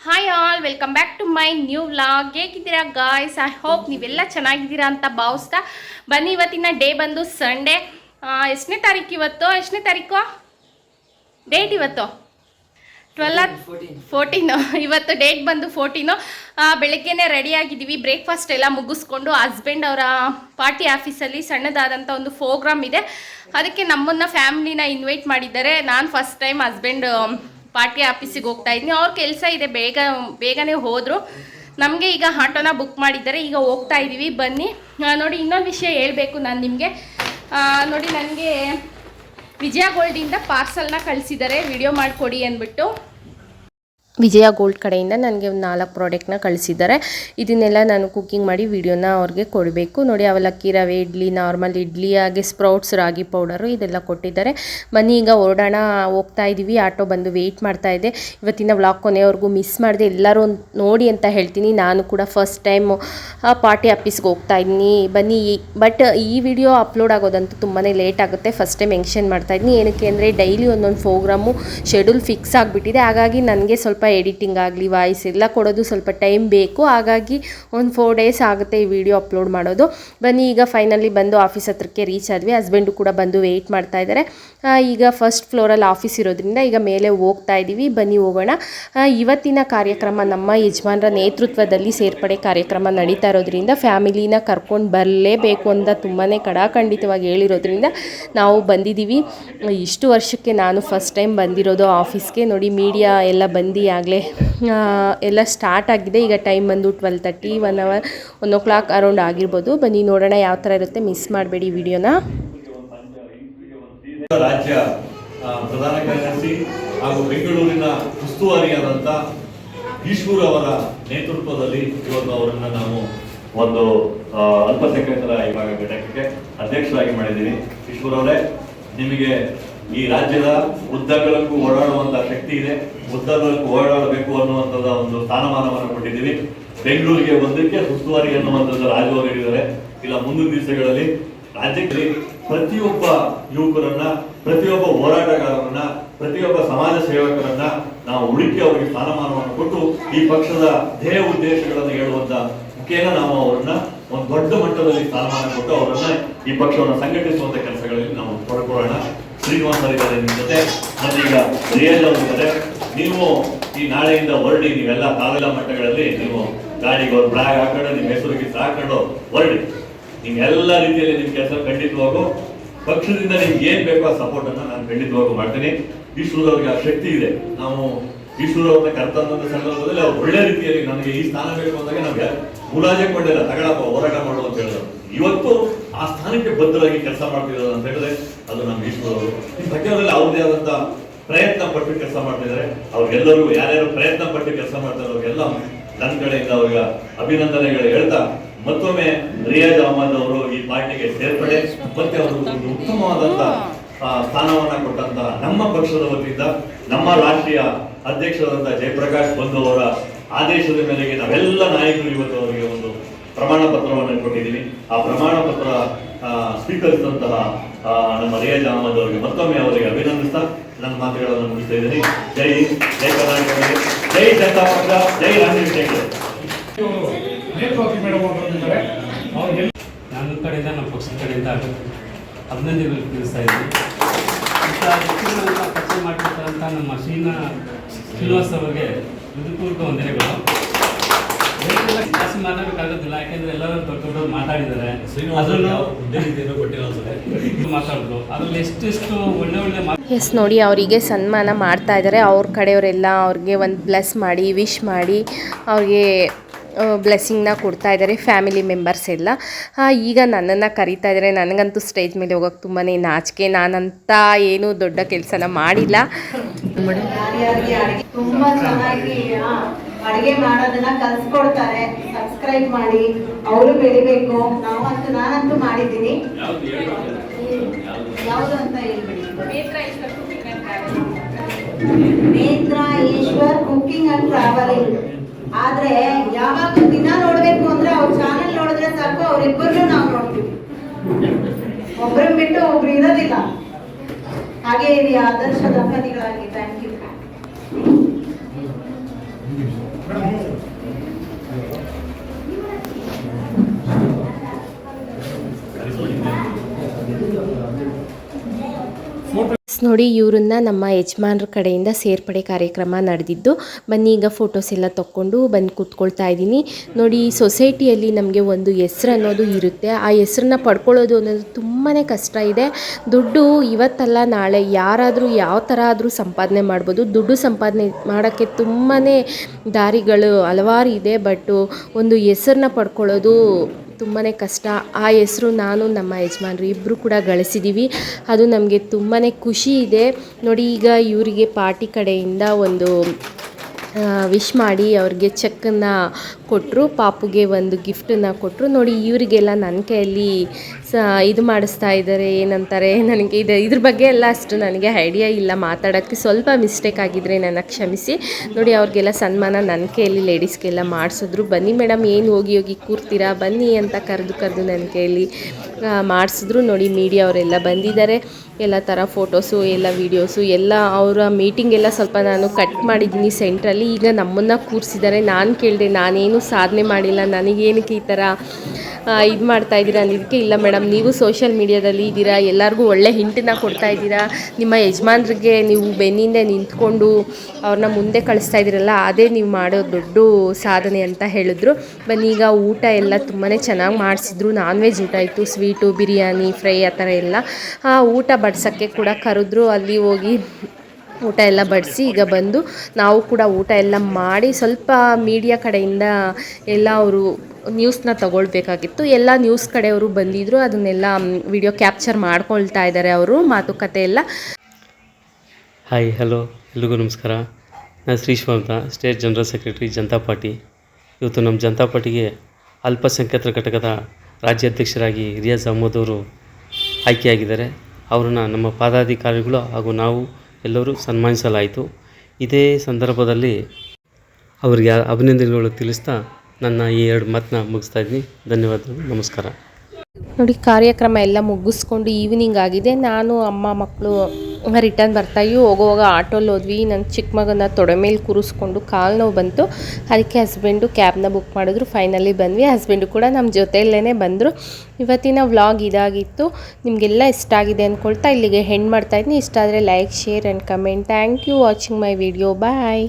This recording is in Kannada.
Hi all welcome back to my new vlog ಹೇಗಿದ್ದೀರಾ ಗಾಯ್ಸ್ ಐ ಹೋಪ್ ನೀವೆಲ್ಲ ಚೆನ್ನಾಗಿದ್ದೀರಾ ಅಂತ ಭಾವಿಸ್ತಾ ಬನ್ನಿ. ಇವತ್ತಿನ ಡೇ ಬಂದು ಸಂಡೇ ಎಷ್ಟನೇ ತಾರೀಕು ಇವತ್ತು? ಎಷ್ಟನೇ ತಾರೀಕು? ಡೇಟ್ ಇವತ್ತು? ಟ್ವೆಲ್ ಫೋರ್ಟೀನು ಇವತ್ತು ಡೇಟ್ ಬಂದು ಫೋರ್ಟೀನು ಬೆಳಗ್ಗೆನೇ ರೆಡಿ ಆಗಿದ್ದೀವಿ. ಬ್ರೇಕ್ಫಾಸ್ಟ್ ಎಲ್ಲ ಮುಗಿಸ್ಕೊಂಡು ಹಸ್ಬೆಂಡ್ ಅವರ ಪಾರ್ಟಿ ಆಫೀಸಲ್ಲಿ ಸಣ್ಣದಾದಂಥ ಒಂದು ಪ್ರೋಗ್ರಾಮ್ ಇದೆ. ಅದಕ್ಕೆ ನಮ್ಮನ್ನು ಫ್ಯಾಮಿಲಿನ ಇನ್ವೈಟ್ ಮಾಡಿದ್ದಾರೆ. ನಾನು ಫಸ್ಟ್ ಟೈಮ್ ಹಸ್ಬೆಂಡ್ ಪಾರ್ಟಿ ಆಫೀಸಿಗೆ ಹೋಗ್ತಾ ಇದ್ದೀನಿ ಅವ್ರ ಕೆಲಸ ಇದೆ. ಬೇಗ, ಬೇಗನೆ ಹೋದರು. ನಮಗೆ ಈಗ ಆಟೋನ ಬುಕ್ ಮಾಡಿದ್ದಾರೆ. ಈಗ ಹೋಗ್ತಾ ಇದ್ದೀವಿ ಬನ್ನಿ. ನೋಡಿ ಇನ್ನೊಂದು ವಿಷಯ ಹೇಳಬೇಕು ನಾನು ನಿಮಗೆ. ನೋಡಿ ನನಗೆ ವಿಜಯ ಗೋಲ್ಡಿಂದ ಪಾರ್ಸಲ್ನ ಕಳಿಸಿದರೆ ವಿಡಿಯೋ ಮಾಡಿಕೊಡಿ ಅಂದ್ಬಿಟ್ಟು. ವಿಜಯ ಗೋಲ್ಡ್ ಕಡೆಯಿಂದ ನನಗೆ ಒಂದು ನಾಲ್ಕು ಪ್ರಾಡಕ್ಟ್ನ ಕಳಿಸಿದ್ದಾರೆ. ಇದನ್ನೆಲ್ಲ ನಾನು ಕುಕ್ಕಿಂಗ್ ಮಾಡಿ ವೀಡಿಯೋನ ಅವ್ರಿಗೆ ಕೊಡಬೇಕು. ನೋಡಿ ಅವಲಕ್ಕಿ ರವೆ ಇಡ್ಲಿ ನಾರ್ಮಲ್ ಇಡ್ಲಿ, ಹಾಗೆ ಸ್ಪ್ರೌಟ್ಸ್ ರಾಗಿ ಪೌಡರು ಇದೆಲ್ಲ ಕೊಟ್ಟಿದ್ದಾರೆ. ಬನ್ನಿ, ಈಗ ಹೊರಡೋಣ. ಹೋಗ್ತಾ ಇದ್ದೀವಿ ಆಟೋ ಬಂದು ವೆಯ್ಟ್ ಮಾಡ್ತಾ ಇದೆ. ಇವತ್ತಿನ ವ್ಲಾಗ್ ಕೊನೆಯವರೆಗೂ ಮಿಸ್ ಮಾಡಿದೆ. ಎಲ್ಲರೂ ನೋಡಿ ಅಂತ ಹೇಳ್ತೀನಿ. ನಾನು ಕೂಡ ಫಸ್ಟ್ ಟೈಮು ಪಾರ್ಟಿ ಆಫೀಸ್ಗೆ ಹೋಗ್ತಾ ಇದ್ದೀನಿ. ಬನ್ನಿ ಬಟ್ ಈ ವಿಡಿಯೋ ಅಪ್ಲೋಡ್ ಆಗೋದಂತೂ ತುಂಬಾ ಲೇಟ್ ಆಗುತ್ತೆ. ಫಸ್ಟ್ ಟೈಮ್ ಮೆನ್ಷನ್ ಮಾಡ್ತಾ ಇದ್ದೀನಿ. ಏನಕ್ಕೆ ಅಂದರೆ ಡೈಲಿ ಒಂದೊಂದು ಪ್ರೋಗ್ರಾಮು ಶೆಡ್ಯೂಲ್ ಫಿಕ್ಸ್ ಆಗಿಬಿಟ್ಟಿದೆ. ಹಾಗಾಗಿ, ನನಗೆ ಸ್ವಲ್ಪ ಎಡಿಟಿಂಗ್ ಆಗಲಿ ವಾಯ್ಸ್ ಎಲ್ಲ ಕೊಡೋದು ಸ್ವಲ್ಪ ಟೈಮ್ ಬೇಕು. ಹಾಗಾಗಿ ಒಂದು ಫೋರ್ ಡೇಸ್ ಆಗುತ್ತೆ ಈ ವಿಡಿಯೋ ಅಪ್ಲೋಡ್ ಮಾಡೋದು. ಬನ್ನಿ, ಈಗ ಫೈನಲಿ ಬಂದು ಆಫೀಸ್ ಹತ್ರಕ್ಕೆ ರೀಚ್ ಆದ್ವಿ. ಹಸ್ಬೆಂಡು ಕೂಡ ಬಂದು ವೆಯ್ಟ್ ಮಾಡ್ತಾ ಇದ್ದಾರೆ ಈಗ ಫಸ್ಟ್ ಫ್ಲೋರಲ್ಲಿ ಆಫೀಸ್ ಇರೋದ್ರಿಂದ ಈಗ ಮೇಲೆ ಹೋಗ್ತಾ ಇದ್ದೀವಿ ಬನ್ನಿ, ಹೋಗೋಣ. ಇವತ್ತಿನ ಕಾರ್ಯಕ್ರಮ ನಮ್ಮ ಯಜಮಾನರ ನೇತೃತ್ವದಲ್ಲಿ ಸೇರ್ಪಡೆ ಕಾರ್ಯಕ್ರಮ ನಡೀತಾ ಇರೋದ್ರಿಂದ ಫ್ಯಾಮಿಲಿನ ಕರ್ಕೊಂಡು ಬರಲೇಬೇಕು ಅಂತ ತುಂಬಾ ಕಡಾಖಂಡಿತವಾಗಿ ಹೇಳಿರೋದ್ರಿಂದ ನಾವು ಬಂದಿದ್ದೀವಿ ಇಷ್ಟು ವರ್ಷಕ್ಕೆ ನಾನು ಫಸ್ಟ್ ಟೈಮ್ ಬಂದಿರೋದು ಆಫೀಸ್ಗೆ ನೋಡಿ ಮೀಡಿಯಾ ಎಲ್ಲ ಬಂದು ಆಗಲೇ. ಎಲ್ಲ ಸ್ಟಾರ್ಟ್ ಆಗಿದೆ. ಈಗ ಟೈಮ್ ಬಂದು twelve thirty one hour one o'clock around ಆಗಿರ್ಬೋದು. ಬನ್ನಿ ನೋಡೋಣ ಯಾವ ಥರ ಇರುತ್ತೆ. ಮಿಸ್ ಮಾಡಬೇಡಿ ವಿಡಿಯೋನ. ರಾಜ್ಯ ಪ್ರಧಾನ ಕಾರ್ಯದರ್ಶಿ ಹಾಗೂ ಬೆಂಗಳೂರಿನ ಉಸ್ತುವಾರಿಯಾದಂಥ ಈಶ್ವರ್ ಅವರ ನೇತೃತ್ವದಲ್ಲಿ ಇವತ್ತು ಅವರನ್ನ ನಾವು ಒಂದು ಅಲ್ಪಸಂಖ್ಯಾತರ ಇವಾಗ ಘಟಕಕ್ಕೆ ಅಧ್ಯಕ್ಷರಾಗಿ ಮಾಡಿದ್ದೀನಿ. ಈಶ್ವರ್ ಅವರೇ, ನಿಮಗೆ ಈ ರಾಜ್ಯದ ಉದ್ದಗಳಕ್ಕೂ ಓಡಾಡುವಂತಹ ಶಕ್ತಿ ಇದೆ. ಉದ್ದಗಳಕ್ಕೂ ಓಡಾಡಬೇಕು ಅನ್ನುವಂಥದ್ದು ಒಂದು ಸ್ಥಾನಮಾನವನ್ನು ಕೊಟ್ಟಿದ್ದೀವಿ. ಬೆಂಗಳೂರಿಗೆ ಒಂದಕ್ಕೆ ಉಸ್ತುವಾರಿ ಅನ್ನುವಂಥದ್ದು ರಾಜವ ನೀಡಿದ್ದಾರೆ ಇಲ್ಲ, ಮುಂದಿನ ದಿವಸಗಳಲ್ಲಿ ರಾಜ್ಯಕ್ಕೆ ಪ್ರತಿಯೊಬ್ಬ ಯುವಕರನ್ನ, ಪ್ರತಿಯೊಬ್ಬ ಹೋರಾಟಗಾರರನ್ನ, ಪ್ರತಿಯೊಬ್ಬ ಸಮಾಜ ಸೇವಕರನ್ನ ನಾವು ಹುಡುಕಿ ಅವರಿಗೆ ಸ್ಥಾನಮಾನವನ್ನು ಕೊಟ್ಟು ಈ ಪಕ್ಷದ ಧ್ಯೇಯ ಉದ್ದೇಶಗಳನ್ನು ಹೇಳುವಂತ ಮುಖೇನ ನಾವು ಅವರನ್ನ ಒಂದು ದೊಡ್ಡ ಮಟ್ಟದಲ್ಲಿ ಸ್ಥಾನಮಾನ ಕೊಟ್ಟು ಅವರನ್ನ ಈ ಪಕ್ಷವನ್ನು ಸಂಘಟಿಸುವಂತ ಕೆಲಸಗಳಲ್ಲಿ ನಾವು ತೊಡಕೊಳ್ಳೋಣ. ಶ್ರೀನಿವಾಸ್ ಅವರಿದ್ದಾರೆ ನಿಮ್ಮ ಜೊತೆ. ಮತ್ತೆ ಈಗ ರಿಯಲ್ ಅವರಿದ್ದಾರೆ ನೀವು ಈ ನಾಳೆಯಿಂದ ಹೊರಡಿ ನೀವೆಲ್ಲ ತಾವೆಲ್ಲ ಮಟ್ಟಗಳಲ್ಲಿ ನೀವು ಗಾಡಿಗೆ ಅವ್ರು ಬ್ಲಾಗ್ ಹಾಕೊಂಡು ನಿಮ್ಮ ಹೆಸರಿಗೆ ಹಾಕೊಂಡು ಹೊರಡಿ. ನಿಮ್ಗೆ ಎಲ್ಲ ರೀತಿಯಲ್ಲಿ ನಿಮ್ಮ ಕೆಲಸ ಖಂಡಿತವಾಗೂ ಪಕ್ಷದಿಂದ ನಿಮ್ಗೆ ಏನು ಬೇಕೋ ಆ ಸಪೋರ್ಟ್ ಅನ್ನ ನಾನು ಖಂಡಿತವಾಗೂ ಮಾಡ್ತೀನಿ. ಈಶ್ವರವ್ರಿಗೆ ಆ ಶಕ್ತಿ ಇದೆ. ನಾವು ಈಶ್ವರವ್ರನ್ನ ಕರ್ತಂದಂತ ಸಂದರ್ಭದಲ್ಲಿ ಅವ್ರು ಒಳ್ಳೆ ರೀತಿಯಲ್ಲಿ ನನಗೆ ಈ ಸ್ಥಾನ ಬೇಕು ಅಂದಾಗ ನಮಗೆ ಮುಲಾಜೆ ಕೊಂಡಿಲ್ಲ ತಗೊಳಪ್ಪ ಹೋರಾಟ ಮಾಡು ಅಂತ ಹೇಳಿದ್ರು. ಇವತ್ತು ಸ್ಥಾನಕ್ಕೆ ಬದ್ಧರಾಗಿ ಕೆಲಸ ಮಾಡ್ತಿದ್ದಾರೆ ಅಂತ ಹೇಳಿದ್ರೆ ಅದು ನಮ್ಮ ಈಶ್ವರವರು ಪಕ್ಷದಲ್ಲಿ ಅವ್ರದೇ ಆದಂತ ಪ್ರಯತ್ನ ಪಟ್ಟು ಕೆಲಸ ಮಾಡ್ತಿದ್ದಾರೆ. ಅವ್ರಿಗೆಲ್ಲರೂ ಯಾರ್ಯಾರು ಪ್ರಯತ್ನ ಪಟ್ಟು ಕೆಲಸ ಮಾಡ್ತಾರೆ ಅವ್ರಿಗೆಲ್ಲ ನನ್ನ ಕಡೆಯಿಂದ ಅವ್ರಿಗೆ ಅಭಿನಂದನೆಗಳು ಹೇಳ್ತಾ ಮತ್ತೊಮ್ಮೆ ರಿಯಾಜ್ ಅಹಮದ್ ಅವರು ಈ ಪಾರ್ಟಿಗೆ ಸೇರ್ಪಡೆ ಮತ್ತೆ ಅವರು ಒಂದು ಉತ್ತಮವಾದಂತ ಸ್ಥಾನವನ್ನ ಕೊಟ್ಟಂತ ನಮ್ಮ ಪಕ್ಷದ ವತಿಯಿಂದ ನಮ್ಮ ರಾಷ್ಟ್ರೀಯ ಅಧ್ಯಕ್ಷರಾದಂತಹ ಜಯಪ್ರಕಾಶ್ ಬಂಧು ಅವರ ಆದೇಶದ ಮೇರೆಗೆ ನಾವೆಲ್ಲ ನಾಯಕರು ಇವತ್ತು ಅವರಿಗೆ ಒಂದು ಪ್ರಮಾಣ ಪತ್ರವನ್ನು ಕೊಟ್ಟಿದ್ದೀವಿ. ಆ ಪ್ರಮಾಣ ಪತ್ರ ಸ್ವೀಕರಿಸಿದಂತಹ ನಮ್ಮ ರಿಯಾಜ್ ಅಹಮದ್ ಅವರಿಗೆ ಮತ್ತೊಮ್ಮೆ ಅವರಿಗೆ ಅಭಿನಂದಿಸ್ತಾ ನನ್ನ ಮಾತುಗಳನ್ನು ಮುಗಿಸ್ತಾ ಇದ್ದೀನಿ. ಜೈ ಜೈ ಕರ್ನಾಟಕ ಜೈ ಜನತಾ ಪಕ್ಷ ಜೈ ರಾಜೀವ್ ಶೇಖರ್ ನನ್ನ ಕಡೆಯಿಂದ ನಮ್ಮ ಪಕ್ಷದ ಕಡೆಯಿಂದ ಅಭಿನಂದನೆಗಳು ತಿಳಿಸ್ತಾ ಇದ್ದೀನಿ. ಪರಿಚಯ ಮಾಡಿರ್ತಕ್ಕಂಥ ನಮ್ಮ ಶ್ರೀನ ಶ್ರೀನಿವಾಸ್ ಅವರಿಗೆ ಹೃದಯಪೂರ್ವಕ ವಂದನೆಗಳು. ಜಾಸ್ತಿ ಮಾತಾಡೋಕ್ಕಾಗೋದಿಲ್ಲ ಯಾಕೆಂದ್ರೆ ಎಲ್ಲರೂ ದೊಡ್ಡ ದೊಡ್ಡವ್ರು ಮಾತಾಡಿದ್ದಾರೆ. ಅದರಲ್ಲೂ ಮಾತಾಡಿದ್ರು ಅದ್ರಲ್ಲಿ ಎಷ್ಟೆಷ್ಟು ಒಳ್ಳೆ ಒಳ್ಳೆ ಎಸ್ ನೋಡಿ ಅವರಿಗೆ ಸನ್ಮಾನ ಮಾಡ್ತಾ ಇದ್ದಾರೆ. ಅವ್ರ ಕಡೆಯವರೆಲ್ಲ ಅವ್ರಿಗೆ ಒಂದು ಬ್ಲೆಸ್ ಮಾಡಿ ವಿಶ್ ಮಾಡಿ ಅವ್ರಿಗೆ ಬ್ಲೆಸ್ಸಿಂಗ್ನ ಕೊಡ್ತಾ ಇದ್ದಾರೆ ಫ್ಯಾಮಿಲಿ ಮೆಂಬರ್ಸ್ ಎಲ್ಲ. ಈಗ ನನ್ನನ್ನು ಕರೀತಾ ಇದ್ದಾರೆ. ನನಗಂತೂ ಸ್ಟೇಜ್ ಮೇಲೆ ಹೋಗೋಕೆ ತುಂಬಾ ನಾಚಿಕೆ. ನಾನಂತ ಏನೂ ದೊಡ್ಡ ಕೆಲಸನ ಮಾಡಿಲ್ಲ. ಅಡಿಗೆ ಮಾಡೋದನ್ನ ಕಲ್ಸ್ಕೊಡ್ತಾರೆ. ಸಬ್ಸ್ಕ್ರೈಬ್ ಮಾಡಿ. ಅವರು ಬೆಳಿಬೇಕು. ನಾವಂತೂ ನಾನಂತೂ ಮಾಡಿದ್ದೀನಿ. ಯಾವುದು ಅಂತ ಹೇಳ್ಬಿಡಿ. ನೇತ್ರ, ಈಶ್ವರ್ ಕುಕಿಂಗ್ ಅಂಡ್ ಟ್ರಾವೆಲಿಂಗ್ ಆದ್ರೆ ಯಾವಾಗ ದಿನ ನೋಡ್ಬೇಕು ಅಂದ್ರೆ ಅವ್ರ ಚಾನೆಲ್ ನೋಡಿದ್ರೆ ಸಾಕು, ಅವ್ರಿಬ್ಬರನ್ನು ನಾವು ನೋಡ್ತೀವಿ. ಒಬ್ರನ್ನ ಬಿಟ್ಟು ಒಬ್ರು ಇರೋದಿಲ್ಲ. ಹಾಗೆ ಇರಿ ಆದರ್ಶ ದಂಪತಿಗಳಾಗಿ. ಥ್ಯಾಂಕ್ ಯು ನೋಡಿ ಇವರನ್ನ ನಮ್ಮ ಯಜಮಾನ್ರ ಕಡೆಯಿಂದ ಸೇರ್ಪಡೆ ಕಾರ್ಯಕ್ರಮ ನಡೆದಿದ್ದು, ಬನ್ನಿ ಈಗ ಫೋಟೋಸ್ ಎಲ್ಲ ತಕ್ಕೊಂಡು ಬಂದು ಕೂತ್ಕೊಳ್ತಾ ಇದ್ದೀನಿ. ನೋಡಿ ಸೊಸೈಟಿಯಲ್ಲಿ ನಮಗೆ ಒಂದು ಹೆಸ್ರು ಅನ್ನೋದು ಇರುತ್ತೆ. ಆ ಹೆಸ್ರನ್ನ ಪಡ್ಕೊಳ್ಳೋದು ಅನ್ನೋದು ತುಂಬಾ ಕಷ್ಟ ಇದೆ. ದುಡ್ಡು ಇವತ್ತಲ್ಲ, ನಾಳೆ ಯಾರಾದರೂ ಯಾವ ಥರ ಆದರೂ ಸಂಪಾದನೆ ಮಾಡ್ಬೋದು. ದುಡ್ಡು ಸಂಪಾದನೆ ಮಾಡೋಕ್ಕೆ ತುಂಬಾ ದಾರಿಗಳು, ಹಲವಾರು ಇದೆ. ಬಟ್ಟು ಒಂದು ಹೆಸ್ರನ್ನ ಪಡ್ಕೊಳ್ಳೋದು ತುಂಬಾ ಕಷ್ಟ. ಆ ಹೆಸರು ನಾನು, ನಮ್ಮ ಯಜಮಾನ್ರು ಇಬ್ಬರು ಕೂಡ ಗಳಿಸಿದ್ದೀವಿ ಅದು ನಮಗೆ ತುಂಬಾ ಖುಷಿ ಇದೆ. ನೋಡಿ, ಈಗ ಇವರಿಗೆ ಪಾರ್ಟಿ ಕಡೆಯಿಂದ ಒಂದು ವಿಶ್ ಮಾಡಿ ಅವ್ರಿಗೆ ಚೆಕ್ಕನ್ನು ಕೊಟ್ಟರು ಪಾಪುಗೆ ಒಂದು ಗಿಫ್ಟನ್ನು ಕೊಟ್ಟರು ನೋಡಿ, ಇವರಿಗೆಲ್ಲ ನನ್ನ ಕೈಯಲ್ಲಿ ಸ, ಇದು ಮಾಡಿಸ್ತಾ ಇದ್ದಾರೆ, ಏನಂತಾರೆ, ನನಗೆ ಇದು, ಇದ್ರ ಬಗ್ಗೆ ಎಲ್ಲ ಅಷ್ಟು ನನಗೆ ಐಡಿಯಾ ಇಲ್ಲ, ಮಾತಾಡೋಕ್ಕೆ ಸ್ವಲ್ಪ ಮಿಸ್ಟೇಕ್ ಆಗಿದ್ರೆ ನನ್ನ ಕ್ಷಮಿಸಿ. ನೋಡಿ, ಅವ್ರಿಗೆಲ್ಲ ಸನ್ಮಾನ ನನ್ನ ಕೈಯಲ್ಲಿ ಲೇಡೀಸ್ಗೆಲ್ಲ ಮಾಡಿಸಿದ್ರು. ಬನ್ನಿ ಮೇಡಮ್ ಏನು ಹೋಗಿ ಹೋಗಿ ಕೂರ್ತೀರಾ? ಬನ್ನಿ ಅಂತ ಕರೆದು ಕರೆದು ನನ್ನ ಕೈಯಲ್ಲಿ ಮಾಡಿಸಿದ್ರು. ನೋಡಿ ಮೀಡಿಯಾ ಅವರೆಲ್ಲ ಬಂದಿದ್ದಾರೆ. ಎಲ್ಲ ಥರ ಫೋಟೋಸು ಎಲ್ಲ ವೀಡಿಯೋಸು ಎಲ್ಲ ಅವರ ಮೀಟಿಂಗ್ ಎಲ್ಲ ಸ್ವಲ್ಪ ನಾನು ಕಟ್ ಮಾಡಿದ್ದೀನಿ ಸೆಂಟ್ರಲ್ಲಿ ಈಗ ನಮ್ಮನ್ನು ಕೂರಿಸಿದ್ದಾರೆ. ನಾನು ಕೇಳಿದೆ, ನಾನೇನು ಸಾಧನೆ ಮಾಡಿಲ್ಲ, ನನಗೇನಕ್ಕೆ ಈ ಥರ ಇದು ಮಾಡ್ತಾ ಇದ್ದೀರಾ ಅಂದಿದ್ದಕ್ಕೆ ಇಲ್ಲ ಮೇಡಮ್ ನೀವು ಸೋಷಿಯಲ್ ಮೀಡಿಯಾದಲ್ಲಿ ಇದ್ದೀರಾ? ಎಲ್ಲರಿಗೂ ಒಳ್ಳೆ ಹಿಂಟನ್ನ ಕೊಡ್ತಾ ಇದ್ದೀರಾ? ನಿಮ್ಮ ಯಜಮಾನ್ರಿಗೆ ನೀವು ಬೆನ್ನಿಂದ ನಿಂತ್ಕೊಂಡು ಅವ್ರನ್ನ ಮುಂದೆ ಕಳಿಸ್ತಾ ಇದ್ದೀರಲ್ಲ, ಅದೇ ನೀವು ಮಾಡೋ ದೊಡ್ಡ ಸಾಧನೆ ಅಂತ ಹೇಳಿದ್ರು. ಬನ್ನಿ, ಈಗ ಊಟ ಎಲ್ಲ ತುಂಬಾ ಚೆನ್ನಾಗಿ ಮಾಡಿಸಿದ್ರು. ನಾನ್ ವೆಜ್ ಊಟ ಇತ್ತು ಸ್ವೀಟು ಬಿರಿಯಾನಿ ಫ್ರೈ ಆ ಥರ ಎಲ್ಲ. ಆ ಊಟ ಬಡ್ಸೋಕ್ಕೆ ಕೂಡ ಕರೆದ್ರು. ಅಲ್ಲಿ ಹೋಗಿ ಊಟ ಎಲ್ಲ ಬಡಿಸಿ ಈಗ ಬಂದು ನಾವು ಕೂಡ ಊಟ ಎಲ್ಲ ಮಾಡಿ ಸ್ವಲ್ಪ ಮೀಡಿಯಾ ಕಡೆಯಿಂದ ಎಲ್ಲ ಅವರು ನ್ಯೂಸ್ನ ತಗೊಳ್ಬೇಕಾಗಿತ್ತು. ಎಲ್ಲ ನ್ಯೂಸ್ ಕಡೆಯವರು ಬಂದಿದ್ದರು ಅದನ್ನೆಲ್ಲ ವಿಡಿಯೋ ಕ್ಯಾಪ್ಚರ್ ಮಾಡ್ಕೊಳ್ತಾ ಇದ್ದಾರೆ ಅವರು, ಮಾತುಕತೆ ಎಲ್ಲ. ಹಾಯ್ ಹಲೋ ಎಲ್ರಿಗೂ ನಮಸ್ಕಾರ. ನಾನು ಶ್ರೀಶ್ವ ಅಂತ state general secretary Janata party ಇವತ್ತು ನಮ್ಮ ಜನತಾ ಪಾರ್ಟಿಗೆ ಅಲ್ಪಸಂಖ್ಯಾತರ ಘಟಕದ ರಾಜ್ಯಾಧ್ಯಕ್ಷರಾಗಿ ರಿಯಾಜ್ ಅಹಮ್ಮದ್ ಅವರು ಆಯ್ಕೆಯಾಗಿದ್ದಾರೆ. ಅವರನ್ನು ನಮ್ಮ ಪಾದಾಧಿಕಾರಿಗಳು ಹಾಗೂ ನಾವು ಎಲ್ಲರೂ ಸನ್ಮಾನಿಸಲಾಯಿತು. ಇದೇ ಸಂದರ್ಭದಲ್ಲಿ ಅವರಿಗೆ ಅಭಿನಂದನೆಗಳು ತಿಳಿಸ್ತಾ ನನ್ನ ಈ ಎರಡು ಮಾತನ್ನ ಮುಗಿಸ್ತಾ ಇದ್ದೀನಿ. ಧನ್ಯವಾದಗಳು. ನಮಸ್ಕಾರ. ನೋಡಿ, ಕಾರ್ಯಕ್ರಮ ಎಲ್ಲ ಮುಗಿಸ್ಕೊಂಡು ಈವ್ನಿಂಗ್ ಆಗಿದೆ. ನಾನು, ಅಮ್ಮ ಮಕ್ಕಳು ರಿಟರ್ನ್ ಬರ್ತಾಯಿ ಹೋಗುವಾಗ ಆಟೋಲ್ಲಿ ಹೋದ್ವಿ. ನನ್ನ ಚಿಕ್ಕ ಮಗನ ತೊಡೆ ಮೇಲೆ ಕೂರಿಸ್ಕೊಂಡು ಕಾಲು ನೋವು ಬಂತು. ಅದಕ್ಕೆ ಹಸ್ಬೆಂಡು ಕ್ಯಾಬ್ನ ಬುಕ್ ಮಾಡಿದ್ರು. ಫೈನಲಿ ಬಂದ್ವಿ. ಹಸ್ಬೆಂಡು ಕೂಡ ನಮ್ಮ ಜೊತೆಯಲ್ಲೇ ಬಂದರು. ಇವತ್ತಿನ ವ್ಲಾಗ್ ಇದಾಗಿತ್ತು. ನಿಮಗೆಲ್ಲ ಇಷ್ಟ ಆಗಿದೆ ಅಂದ್ಕೊಳ್ತಾ ಇಲ್ಲಿಗೆ ಹೆಣ್ಣು ಮಾಡ್ತಾಯಿದ್ದೀನಿ ಇಷ್ಟ ಆದರೆ like share and comment thank you watching my video bye